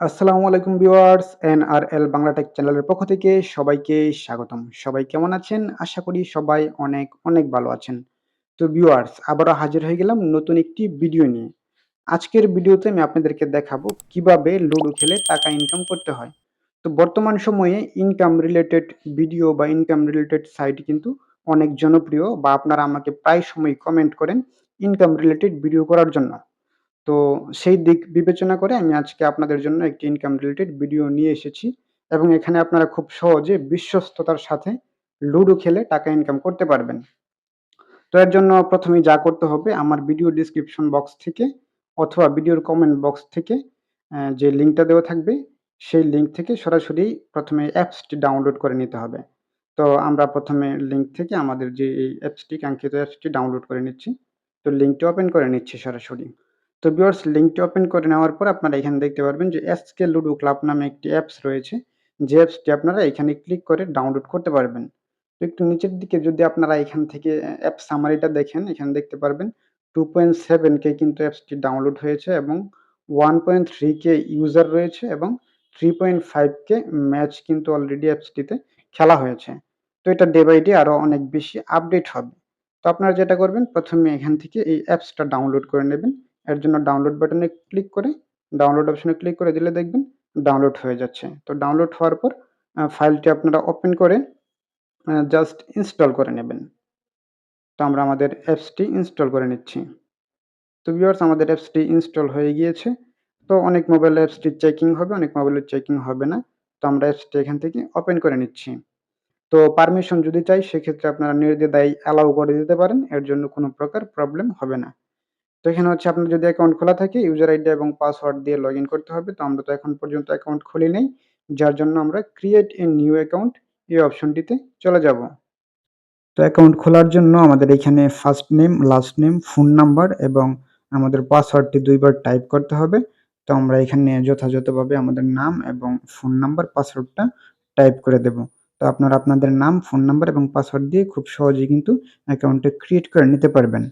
আসসালামু আলাইকুম viewers, NRL Bangla tech চ্যানেলের পক্ষ থেকে সবাইকে স্বাগতম। সবাই কেমন আছেন? আশা করি সবাই অনেক অনেক ভালো আছেন। তো ভিউয়ার্স, আবারও হাজির হয়ে গেলাম নতুন একটি ভিডিও নিয়ে। আজকের ভিডিওতে আমি আপনাদেরকে দেখাবো কীভাবে লুডো খেলে টাকা ইনকাম করতে হয়। তো বর্তমান সময়ে ইনকাম রিলেটেড ভিডিও বা ইনকাম রিলেটেড সাইট কিন্তু অনেক জনপ্রিয় বা আপনারা আমাকে প্রায় সময় কমেন্ট করেন ইনকাম রিলেটেড ভিডিও করার জন্য। তো সেই দিক বিবেচনা করে আমি আজকে আপনাদের জন্য একটি ইনকাম রিলেটেড ভিডিও নিয়ে এসেছি এবং এখানে আপনারা খুব সহজে বিশ্বস্ততার সাথে লুডো খেলে টাকা ইনকাম করতে পারবেন। তো এর জন্য প্রথমে যা করতে হবে, আমার ভিডিও ডিসক্রিপশন বক্স থেকে অথবা ভিডিওর কমেন্ট বক্স থেকে যে লিঙ্কটা দেওয়া থাকবে, সেই লিঙ্ক থেকে সরাসরি প্রথমে অ্যাপসটি ডাউনলোড করে নিতে হবে। তো আমরা প্রথমে লিঙ্ক থেকে আমাদের যে এই অ্যাপসটি কাঙ্ক্ষিত অ্যাপসটি ডাউনলোড করে নিচ্ছি। তো লিঙ্কটি ওপেন করে নিচ্ছি সরাসরি। তো ভিউয়ার্স লিঙ্কটি ওপেন করে নেওয়ার পর আপনারা এখানে দেখতে পারবেন যে এসকে লুডো ক্লাব নামে একটি অ্যাপস রয়েছে। যে অ্যাপসটি আপনারা এখানে ক্লিক করে ডাউনলোড করতে পারবেন। তো একটু নিচের দিকে যদি আপনারা এখান থেকে অ্যাপ সামারিটা দেখেন, এখানে দেখতে পারবেন টু পয়েন্ট সেভেন কে কিন্তু অ্যাপসটি ডাউনলোড হয়েছে এবং one point three K user রয়েছে এবং three point five K match কিন্তু অলরেডি অ্যাপসটিতে খেলা হয়েছে। তো এটা ডে বাই ডে আরও অনেক বেশি আপডেট হবে। তো আপনারা যেটা করবেন, প্রথমে এখান থেকে এই অ্যাপসটা ডাউনলোড করে নেবেন। এর জন্য ডাউনলোড বাটনে ক্লিক করে ডাউনলোড অপশনে ক্লিক করে দিলে দেখবেন ডাউনলোড হয়ে যাচ্ছে। তো ডাউনলোড হওয়ার পর ফাইলটি আপনারা ওপেন করে জাস্ট ইনস্টল করে নেবেন। তো আমরা আমাদের অ্যাপসটি ইনস্টল করে নিচ্ছি। তো ভিউয়ার্স আমাদের অ্যাপসটি ইনস্টল হয়ে গিয়েছে। তো অনেক মোবাইল অ্যাপসটি চেকিং হবে, অনেক মোবাইলের চেকিং হবে না। তো আমরা অ্যাপসটি এখান থেকে ওপেন করে নিচ্ছি। তো পারমিশন যদি চাই, সেক্ষেত্রে আপনারা নির্দ্বিধায় অ্যালাউ করে দিতে পারেন। এর জন্য কোনো প্রকার প্রবলেম হবে না। তো এখানে হচ্ছে আপনার যদি অ্যাকাউন্ট খোলা থাকে ইউজার আইডি এবং পাসওয়ার্ড দিয়ে লগ করতে হবে। তো আমরা তো এখন পর্যন্ত অ্যাকাউন্ট খুলি নেই। যার জন্য আমরা ক্রিয়েট এ নিউ অ্যাকাউন্ট এই অপশনটিতে চলে যাব। তো অ্যাকাউন্ট খোলার জন্য আমাদের এখানে first name last name phone number এবং আমাদের পাসওয়ার্ডটি দুইবার টাইপ করতে হবে। তো আমরা এখানে যথাযথভাবে আমাদের নাম এবং ফোন নাম্বার পাসওয়ার্ডটা টাইপ করে দেব। তো আপনারা আপনাদের নাম ফোন নাম্বার এবং পাসওয়ার্ড দিয়ে খুব সহজেই কিন্তু অ্যাকাউন্টটা ক্রিয়েট করে নিতে পারবেন।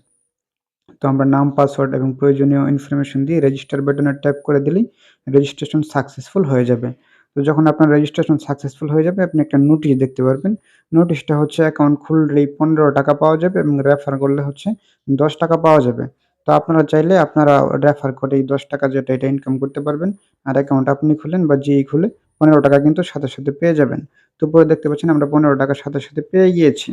তো আমরা নাম পাসওয়ার্ড এবং প্রয়োজনীয় ইনফরমেশন দিয়ে রেজিস্টার বাটনে ট্যাপ করে দিলেই রেজিস্ট্রেশন সাকসেসফুল হয়ে যাবে। তো যখন আপনার রেজিস্ট্রেশন সাকসেসফুল হয়ে যাবে, আপনি একটা নোটিশ দেখতে পারবেন। নোটিশটা হচ্ছে অ্যাকাউন্ট খুললেই পনেরো টাকা পাওয়া যাবে এবং রেফার করলে হচ্ছে দশ টাকা পাওয়া যাবে। তো আপনারা চাইলে আপনারা রেফার করে এই দশ টাকা যেটা এটা ইনকাম করতে পারবেন আর অ্যাকাউন্ট আপনি খুলেন বা যেই খুলে পনেরো টাকা কিন্তু সাথে সাথে পেয়ে যাবেন। তো পরে দেখতে পাচ্ছেন আমরা পনেরো টাকা সাথে সাথে পেয়ে গিয়েছি।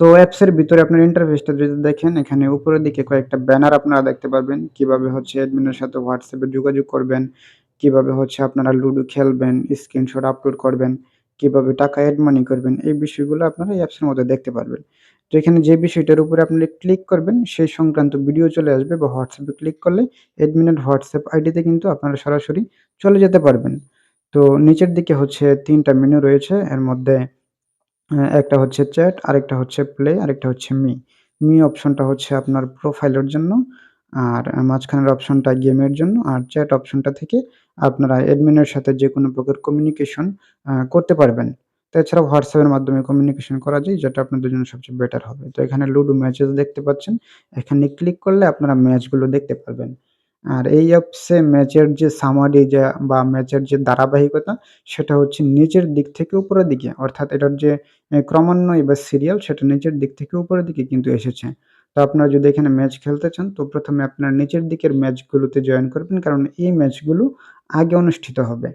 তো অ্যাপসের ভিতরে আপনার ইন্টারফেসটা যদি দেখেন, এখানে উপরের দিকে কয়েকটা ব্যানার আপনারা দেখতে পারবেন। কীভাবে হচ্ছে অ্যাডমিনের সাথে হোয়াটসঅ্যাপে যোগাযোগ করবেন, কীভাবে হচ্ছে আপনারা লুডো খেলবেন স্ক্রিনশট আপলোড করবেন, কীভাবে টাকা অ্যাড মানি করবেন, এই বিষয়গুলো আপনারা এই অ্যাপসের মধ্যে দেখতে পারবেন। তো এখানে যে বিষয়টার উপরে আপনারা ক্লিক করবেন, সেই সংক্রান্ত ভিডিও চলে আসবে বা হোয়াটসঅ্যাপে ক্লিক করলে অ্যাডমিনের হোয়াটসঅ্যাপ আইডিতে কিন্তু আপনারা সরাসরি চলে যেতে পারবেন। তো নিচের দিকে হচ্ছে তিনটা মেনু রয়েছে, এর মধ্যে একটা হচ্ছে চ্যাট আরেকটা হচ্ছে প্লে আরেকটা হচ্ছে মি মি অপশনটা হচ্ছে আপনার প্রোফাইলের জন্য আর মাঝখানের অপশনটা গেমের জন্য আর চ্যাট অপশনটা থেকে আপনারা অ্যাডমিনের সাথে যে কোনো প্রকার কমিউনিকেশন করতে পারবেন। তাছাড়া হোয়াটসঅ্যাপের মাধ্যমে কমিউনিকেশন করা যায়, যেটা আপনাদের জন্য সবচেয়ে বেটার হবে। তো এখানে লুডো ম্যাচেস দেখতে পাচ্ছেন। এখানে ক্লিক করলে আপনারা ম্যাচগুলো দেখতে পারবেন। আর এই অ্যাপসে ম্যাচের যে সামারি যা বা ম্যাচের যে ধারাবাহিকতা, সেটা হচ্ছে নিচের দিক থেকে উপরের দিকে। অর্থাৎ এটার যে ক্রমান্বয় বা সিরিয়াল সেটা নিচের দিক থেকে উপরের দিকে কিন্তু এসেছে। তো আপনারা যদি এখানে ম্যাচ খেলতে চান, তো প্রথমে আপনার নিচের দিকের ম্যাচগুলোতে জয়েন করবেন, কারণ এই ম্যাচগুলো আগে অনুষ্ঠিত হবে।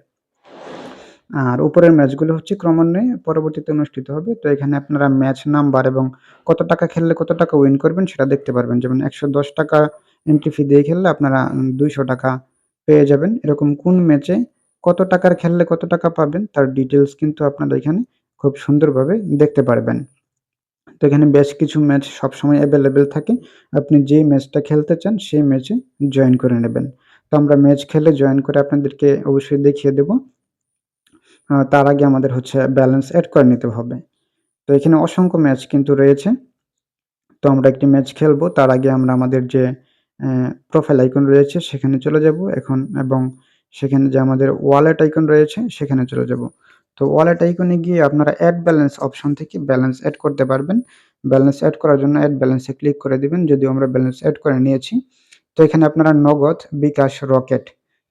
আর উপরের ম্যাচগুলো হচ্ছে ক্রমান্বয়ে পরবর্তীতে অনুষ্ঠিত হবে। তো এখানে আপনারা ম্যাচ নাম্বার এবং কত টাকা খেললে কত টাকা উইন করবেন, সেটা দেখতে পারবেন। যেমন একশো দশ টাকা এন্ট্রি ফি দিয়ে খেললে আপনারা দুইশো টাকা পেয়ে যাবেন। এরকম কোন ম্যাচে কত টাকার খেললে কত টাকা পাবেন তার ডিটেলস কিন্তু আপনারা এখানে খুব সুন্দরভাবে দেখতে পারবেন। তো এখানে বেশ কিছু ম্যাচ সবসময় অ্যাভেলেবেল থাকে। আপনি যেই ম্যাচটা খেলতে চান সেই ম্যাচে জয়েন করে নেবেন। তো আমরা ম্যাচ খেলে জয়েন করে আপনাদেরকে অবশ্যই দেখিয়ে দেব। তার আগে আমাদের হচ্ছে ব্যালেন্স অ্যাড করে নিতে হবে। তো এখানে অসংখ্য ম্যাচ কিন্তু রয়েছে। তো আমরা একটি ম্যাচ খেলব। তার আগে আমরা আমাদের যে প্রোফাইল আইকন রয়েছে, সেখানে চলে যাব এখন এবং সেখানে যে আমাদের ওয়ালেট আইকন রয়েছে, সেখানে চলে যাব। তো ওয়ালেট আইকনে গিয়ে আপনারা অ্যাড ব্যালেন্স অপশন থেকে ব্যালেন্স অ্যাড করতে পারবেন। ব্যালেন্স অ্যাড করার জন্য অ্যাড ব্যালেন্সে ক্লিক করে দিবেন, যদিও আমরা ব্যালেন্স অ্যাড করে নিয়েছি। তো এখানে আপনারা নগদ, বিকাশ, রকেট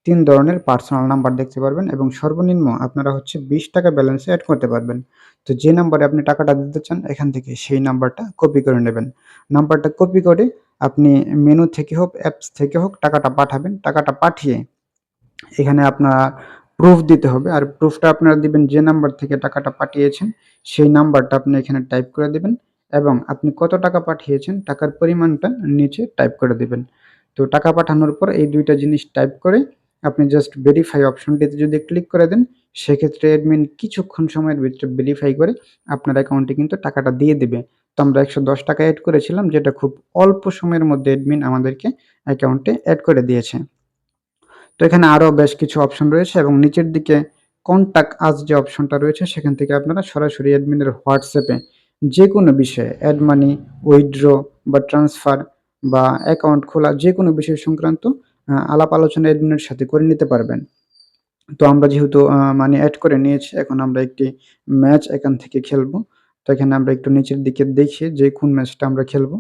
তিন ধরনের পার্সোনাল নাম্বার দেখতে পারবেন এবং সর্বনিম্ন আপনারা হচ্ছে বিশ টাকা ব্যালেন্সে অ্যাড করতে পারবেন। তো যে নাম্বারে আপনি টাকাটা দিতে চান, এখান থেকে সেই নাম্বারটা কপি করে নেবেন। নাম্বারটা কপি করে আপনি মেনু থেকে হোক অ্যাপস থেকে হোক, টাকাটা পাঠাবেন। টাকাটা পাঠিয়ে এখানে আপনার প্রুফ দিতে হবে। আর প্রুফটা আপনারা দিবেন যে নাম্বার থেকে টাকাটা পাঠিয়েছেন, সেই নাম্বারটা আপনি এখানে টাইপ করে দেবেন এবং আপনি কত টাকা পাঠিয়েছেন, টাকার পরিমাণটা নিচে টাইপ করে দেবেন। তো টাকা পাঠানোর পর এই দুইটা জিনিস টাইপ করে আপনি জাস্ট ভেরিফাই অপশনটিতে যদি ক্লিক করে দেন, সেক্ষেত্রে অ্যাডমিন কিছুক্ষণ সময়ের ভিতরে ভেরিফাই করে আপনার অ্যাকাউন্টে কিন্তু টাকাটা দিয়ে দেবে। আমরা একশো দশ টাকা অ্যাড করেছিলাম, যেটা খুব অল্প সময়ের মধ্যে অ্যাডমিন আমাদেরকে অ্যাকাউন্টে অ্যাড করে দিয়েছে। তো এখানে আরও বেশ কিছু অপশন রয়েছে এবং নিচের দিকে কন্ট্যাক্ট আজ যে অপশনটা রয়েছে, সেখান থেকে আপনারা সরাসরি অ্যাডমিনের হোয়াটসঅ্যাপে যে কোনো বিষয়ে অ্যাড মানি উইথড্র বা ট্রান্সফার বা অ্যাকাউন্ট খোলা যে কোনো বিষয় সংক্রান্ত আলাপ আলোচনা অ্যাডমিনের সাথে করে নিতে পারবেন। তো আমরা যেহেতু মানে অ্যাড করে নিয়েছি, এখন আমরা একটি ম্যাচ এখান থেকে খেলব। তো এখানে আমরা একটু নিচের দিকে দেখি যে কোন ম্যাচটা আমরা খেলব।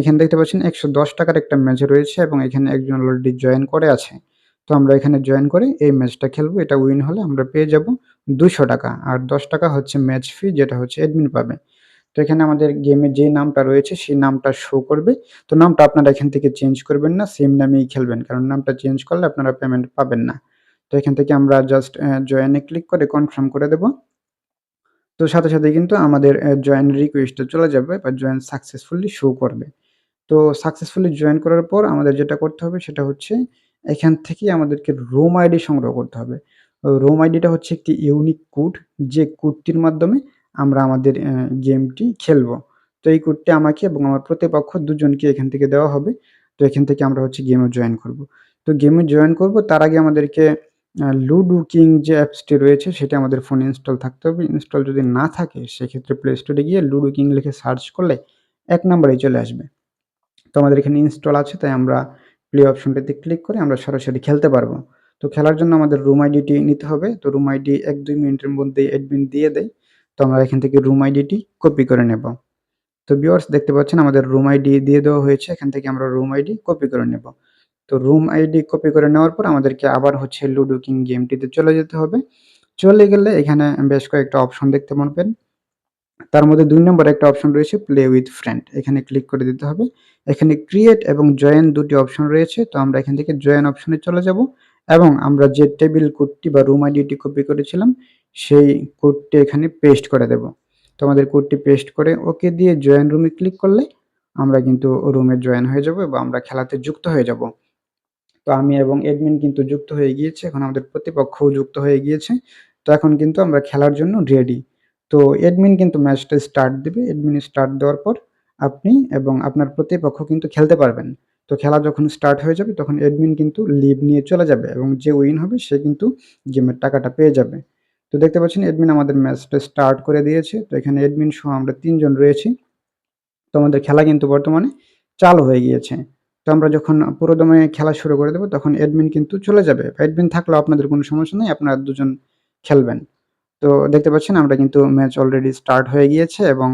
এখানে দেখতে পাচ্ছেন একশো দশ টাকার একটা ম্যাচ রয়েছে এবং এখানে একজন অলরেডি জয়েন করে আছে। তো আমরা এখানে জয়েন করে এই ম্যাচটা খেলব। এটা উইন হলে আমরা পেয়ে যাব দুশো টাকা। আর দশ টাকা হচ্ছে ম্যাচ ফি যেটা হচ্ছে অ্যাডমিন পাবে। তো এখানে আমাদের গেমে যে নামটা রয়েছে সেই নামটা শো করবে। তো নামটা আপনারা এখান থেকে চেঞ্জ করবেন না সেম নামেই খেলবেন। কারণ নামটা চেঞ্জ করলে আপনারা পেমেন্ট পাবেন না। তো এখান থেকে আমরা জাস্ট জয়েনে ক্লিক করে কনফার্ম করে দেব। তো সাথে সাথে কিন্তু আমাদের জয়েন রিকোয়েস্টটা চলে যাবে বা জয়েন সাকসেসফুলি শো করবে। তো সাকসেসফুলি জয়েন করার পর আমাদের যেটা করতে হবে সেটা হচ্ছে এখান থেকেই আমাদেরকে রোম আইডি সংগ্রহ করতে হবে। রোম আইডিটা হচ্ছে একটি ইউনিক কোড যে কোডটির মাধ্যমে আমরা আমাদের গেমটি খেলব। তো এই কোডটি আমাকে এবং আমার প্রতিপক্ষ দুজনকে এখান থেকে দেওয়া হবে। তো এখান থেকে আমরা হচ্ছে গেমে জয়েন করব। তো গেমে জয়েন করব, তার আগে আমাদেরকে লুডু কিং যে অ্যাপসটি রয়েছে, সেটা আমাদের ফোনে ইনস্টল থাকতে হবে। ইনস্টল যদি না থাকে, সেক্ষেত্রে প্লে স্টোরে গিয়ে লুডু কিং লিখে সার্চ করলে এক নম্বরেই চলে আসবে। তো আমাদের এখানে ইনস্টল আছে, তাই আমরা প্লে অপশনটিতে ক্লিক করে আমরা সরাসরি খেলতে পারব। তো খেলার জন্য আমাদের রুম আইডিটি নিতে হবে। তো রুম আইডি এক দুই মিনিটের মধ্যে অ্যাডমিন দিয়ে দেয়। তো আমরা এখান থেকে রুম আইডিটি কপি করে নেব। তো ভিউয়ার্স দেখতে পাচ্ছেন, আমাদের রুম আইডি দিয়ে দেওয়া হয়েছে। এখান থেকে আমরা রুম আইডি কপি করে নেব। তো রুম আইডি কপি করে নেওয়ার পর আমাদেরকে আবার হচ্ছে লুডো কিং গেমটিতে চলে যেতে হবে। চলে গেলে এখানে বেশ কয়েকটা অপশন দেখতে পারবেন। তার মধ্যে দুই নম্বর একটা অপশন রয়েছে প্লে উইথ ফ্রেন্ড এখানে ক্লিক করে দিতে হবে। এখানে ক্রিয়েট এবং জয়েন দুটি অপশন রয়েছে। তো আমরা এখান থেকে জয়েন অপশনে চলে যাব এবং আমরা যে টেবিল কোডটি বা রুম আইডিটি কপি করেছিলাম, সেই কোডটি এখানে পেস্ট করে দেব। তো আমাদের কোডটি পেস্ট করে ওকে দিয়ে জয়েন রুমে ক্লিক করলে আমরা কিন্তু রুমে জয়েন হয়ে যাব এবং আমরা খেলাতে যুক্ত হয়ে যাব। তো আমি এবং এডমিন কিন্তু যুক্ত হয়ে গিয়েছে, এখন আমাদের প্রতিপক্ষও যুক্ত হয়ে গিয়েছে। তো এখন কিন্তু আমরা খেলার জন্য রেডি তো এডমিন কিন্তু ম্যাচটা স্টার্ট দেবে। এডমিন স্টার্ট দেওয়ার পর আপনি এবং আপনার প্রতিপক্ষ কিন্তু খেলতে পারবেন। তো খেলা যখন স্টার্ট হয়ে যাবে, তখন এডমিন কিন্তু লিভ নিয়ে চলে যাবে এবং যে উইন হবে, সে কিন্তু গেমের টাকাটা পেয়ে যাবে। তো দেখতে পাচ্ছেন, এডমিন আমাদের ম্যাচটা স্টার্ট করে দিয়েছে। তো এখানে এডমিন সহ আমরা তিনজন রয়েছি। তো আমাদের খেলা কিন্তু বর্তমানে চালু হয়ে গিয়েছে। তো আমরা যখন পুরোদমে খেলা শুরু করে দেবো, তখন অ্যাডমিন কিন্তু চলে যাবে। অ্যাডমিন থাকলেও আপনাদের কোনো সমস্যা নেই, আপনারা দুজন খেলবেন। তো দেখতে পাচ্ছেন, আমরা কিন্তু ম্যাচ অলরেডি স্টার্ট হয়ে গিয়েছে এবং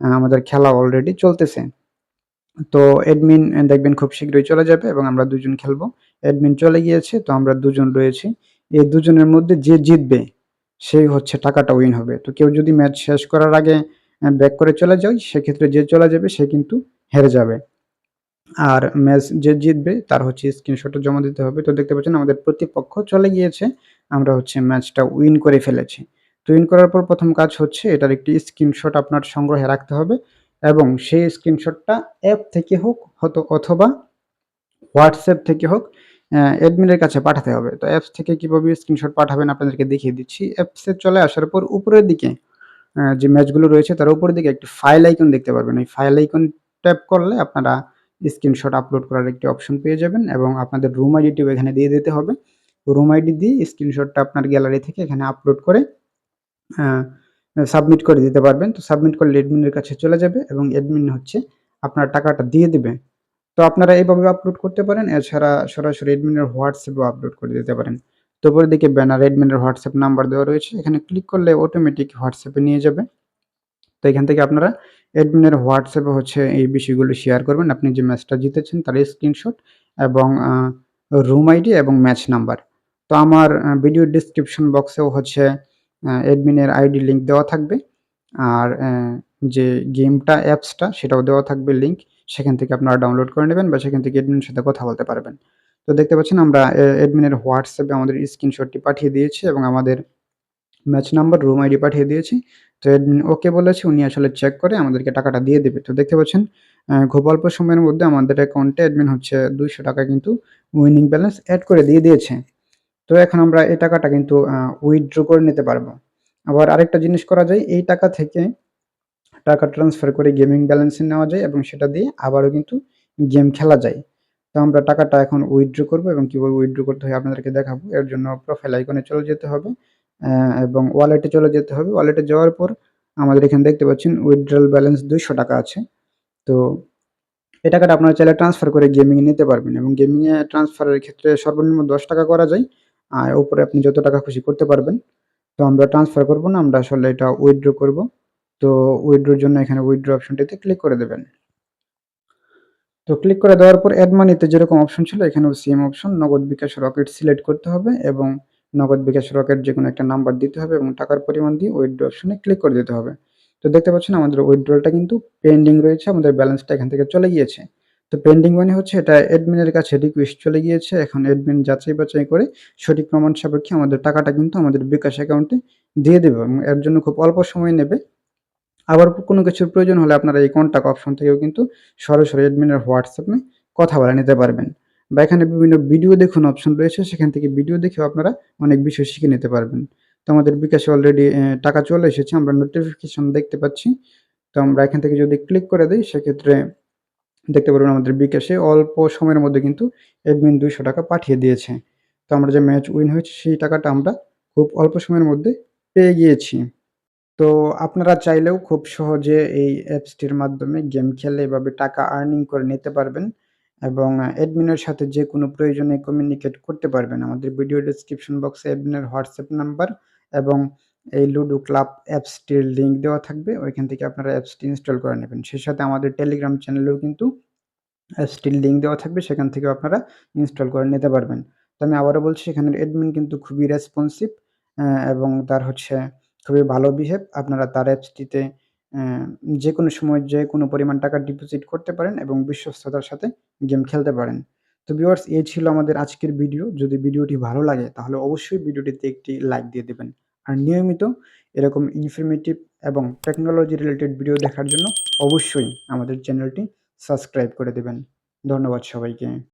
আমাদের খেলা অলরেডি চলতেছে। তো অ্যাডমিন দেখবেন খুব শীঘ্রই চলে যাবে এবং আমরা দুজন খেলব। অ্যাডমিন চলে গিয়েছে, তো আমরা দুজন রয়েছি। এই দুজনের মধ্যে যে জিতবে সেই হচ্ছে টাকাটা উইন হবে। তো কেউ যদি ম্যাচ শেষ করার আগে ব্যাক করে চলে যায়, সেক্ষেত্রে যে চলে যাবে, সে কিন্তু হেরে যাবে। আর ম্যাচ যে জিতবে তার হচ্ছে স্ক্রিনশটটা জমা দিতে হবে। তো দেখতে পাচ্ছেন আমাদের প্রতিপক্ষ চলে গিয়েছে। আমরা হচ্ছে ম্যাচটা উইন করে ফেলেছি। তো উইন করার পর প্রথম কাজ হচ্ছে এটার একটি স্ক্রিনশট আপনার সংগ্রহে রাখতে হবে এবং সেই স্ক্রিনশটটা অ্যাপ থেকে হোক হতো অথবা হোয়াটসঅ্যাপ থেকে হোক অ্যাডমিনের কাছে পাঠাতে হবে। তো অ্যাপস থেকে কীভাবে স্ক্রিনশট পাঠাবেন আপনাদেরকে দেখিয়ে দিচ্ছি। অ্যাপসে চলে আসার পর উপরের দিকে যে ম্যাচগুলো রয়েছে তার উপরের দিকে একটি ফাইল আইকন দেখতে পারবেন। ওই ফাইল আইকন ট্যাপ করলে আপনারা স্ক্রিনশট আপলোড করার একটি অপশন পেয়ে যাবেন এবং আপনাদের রুম আইডিটিও এখানে দিয়ে দিতে হবে। রুম আইডি দিয়ে স্ক্রিনশটটা আপনার গ্যালারি থেকে এখানে আপলোড করে সাবমিট করে দিতে পারবেন। তো সাবমিট করলে অ্যাডমিনের কাছে চলে যাবে এবং অ্যাডমিন হচ্ছে আপনার টাকাটা দিয়ে দেবে। তো আপনারা এইভাবে আপলোড করতে পারেন, এছাড়া সরাসরি অ্যাডমিনের হোয়াটসঅ্যাপেও আপলোড করে দিতে পারেন। তো উপরে দিকে ব্যানার অ্যাডমিনের হোয়াটসঅ্যাপ নাম্বার দেওয়া রয়েছে। এখানে ক্লিক করলে অটোমেটিক হোয়াটসঅ্যাপে নিয়ে যাবে। তো এখান থেকে আপনারা অ্যাডমিনের হোয়াটসঅ্যাপে হচ্ছে এই বিষয়গুলো শেয়ার করবেন। আপনি যে ম্যাচটা জিতেছেন তার স্ক্রিনশট এবং রুম আইডি এবং ম্যাচ নাম্বার তো আমার ভিডিও ডিসক্রিপশন বক্সেও হচ্ছে অ্যাডমিনের আইডি লিঙ্ক দেওয়া থাকবে। আর যে গেমটা অ্যাপসটা সেটাও দেওয়া থাকবে লিঙ্ক সেখান থেকে আপনারা ডাউনলোড করে নেবেন বা সেখান থেকে অ্যাডমিনের সাথে কথা বলতে পারবেন। তো দেখতে পাচ্ছেন আমরা অ্যাডমিনের হোয়াটসঅ্যাপে আমাদের স্ক্রিনশটটি পাঠিয়ে দিয়েছি এবং আমাদের ম্যাচ নাম্বার রুম আইডি পাঠিয়ে দিয়েছি। তো ওকে বলেছে, উনি আসলে চেক করে, আমাদেরকে টাকাটা দিয়ে দেবে। তো দেখতে পাচ্ছেন খুব অল্প সময়ের মধ্যে আমাদের অ্যাকাউন্টে অ্যাডমিন হচ্ছে দুইশো টাকা কিন্তু উইনিং ব্যালেন্স অ্যাড করে দিয়ে দিয়েছে। তো এখন আমরা এই টাকাটা কিন্তু উইথড্র করে নিতে পারব। আবার আরেকটা জিনিস করা যায়, এই টাকা থেকে টাকা ট্রান্সফার করে গেমিং ব্যালেন্সে নেওয়া যায় এবং সেটা দিয়ে আবারও কিন্তু গেম খেলা যায়। তো আমরা টাকাটা এখন উইথড্র করব এবং কীভাবে উইথড্র করতে হয় আপনাদেরকে দেখাবো। এর জন্য প্রোফাইল আইকনে চলে যেতে হবে। এবং ওয়ালেটে চলে যেতে হবে। ওয়ালেটে যাওয়ার পর আমাদের এখানে দেখতে পাচ্ছেন উইথড্রল ব্যালেন্স দুইশো টাকা আছে। তো এই টাকাটা আপনারা চাইলে ট্রান্সফার করে গেমিংয়ে নিতে পারবেন এবং গেমিংয়ে ট্রান্সফারের ক্ষেত্রে সর্বনিম্ন দশ টাকা করা যায়। আর উপরে আপনি যত টাকা খুশি করতে পারবেন। তো আমরা ট্রান্সফার করব না, আমরা আসলে এটা উইথড্র করব। তো উইথড্রোর জন্য এখানে উইথড্র অপশনটিতে ক্লিক করে দেবেন। তো ক্লিক করে দেওয়ার পর অ্যাড মানিতে যেরকম অপশন ছিল, এখানেও সেম অপশন নগদ বিকাশ রকেট সিলেক্ট করতে হবে এবং নগদ বিকাশ রকেট যে কোনো একটা নাম্বার দিতে হবে এবং টাকার পরিমাণ দিয়ে উইথড্র অপশনে ক্লিক করে দিতে হবে। তো দেখতে পাচ্ছেন আমাদের উইথড্রলটা কিন্তু পেন্ডিং রয়েছে, আমাদের ব্যালেন্সটা এখান থেকে চলে গিয়েছে। তো পেন্ডিং মানে হচ্ছে এটা অ্যাডমিনের কাছে রিকোয়েস্ট চলে গিয়েছে, এখন অ্যাডমিন যাচাই বাছাই করে সঠিক প্রমাণ সাপেক্ষে আমাদের টাকাটা কিন্তু আমাদের বিকাশ অ্যাকাউন্টে দিয়ে দেবে এবং এর জন্য খুব অল্প সময় নেবে। আবার কোনো কিছুর প্রয়োজন হলে আপনারা এই কন্ট্যাক্ট অপশন থেকেও কিন্তু সরাসরি অ্যাডমিনের হোয়াটসঅ্যাপে কথা বলে নিতে পারবেন। বা এখানে বিভিন্ন ভিডিও দেখুন অপশন রয়েছে, সেখান থেকে ভিডিও দেখেও আপনারা অনেক বিষয় শিখে নিতে পারবেন। তো আমাদের বিকাশে অলরেডি টাকা চলে এসেছে, আমরা নোটিফিকেশন দেখতে পাচ্ছি। তো আমরা এখান থেকে যদি ক্লিক করে দিই, সেক্ষেত্রে দেখতে পারবেন আমাদের বিকাশে অল্প সময়ের মধ্যে কিন্তু অ্যাডমিন দুইশো টাকা পাঠিয়ে দিয়েছে। তো আমরা যে ম্যাচ উইন হয়েছে, সেই টাকাটা আমরা খুব অল্প সময়ের মধ্যে পেয়ে গিয়েছি। তো আপনারা চাইলেও খুব সহজে এই অ্যাপসটির মাধ্যমে গেম খেলে এভাবে টাকা আর্নিং করে নিতে পারবেন। এবং অ্যাডমিনের সাথে যে কোনো প্রয়োজনে কমিউনিকেট করতে পারবেন। আমাদের ভিডিও ডিসক্রিপশন বক্সে অ্যাডমিনের হোয়াটসঅ্যাপ নাম্বার এবং এই লুডো ক্লাব অ্যাপসটির লিঙ্ক দেওয়া থাকবে। ওইখান থেকে আপনারা অ্যাপসটি ইনস্টল করে নেবেন। সেই সাথে আমাদের টেলিগ্রাম চ্যানেলেও কিন্তু অ্যাপসটির লিঙ্ক দেওয়া থাকবে। সেখান থেকে আপনারা ইনস্টল করে নিতে পারবেন। তো আমি আবারও বলছি, এখানের অ্যাডমিন কিন্তু খুবই রেসপন্সিভ এবং তার হচ্ছে খুবই ভালো বিহেভ আপনারা তার অ্যাপসটিতে যে কোনো সময় যে কোনো পরিমাণ টাকা ডিপোজিট করতে পারেন এবং বিশ্বস্ততার সাথে গেম খেলতে পারেন। তো ভিউয়ার্স এই ছিল আমাদের আজকের ভিডিও যদি ভিডিওটি ভালো লাগে, তাহলে অবশ্যই ভিডিওটিতে একটি লাইক দিয়ে দেবেন। আর নিয়মিত এরকম ইনফরমেটিভ এবং টেকনোলজি রিলেটেড ভিডিও দেখার জন্য অবশ্যই আমাদের চ্যানেলটি সাবস্ক্রাইব করে দেবেন। ধন্যবাদ সবাইকে।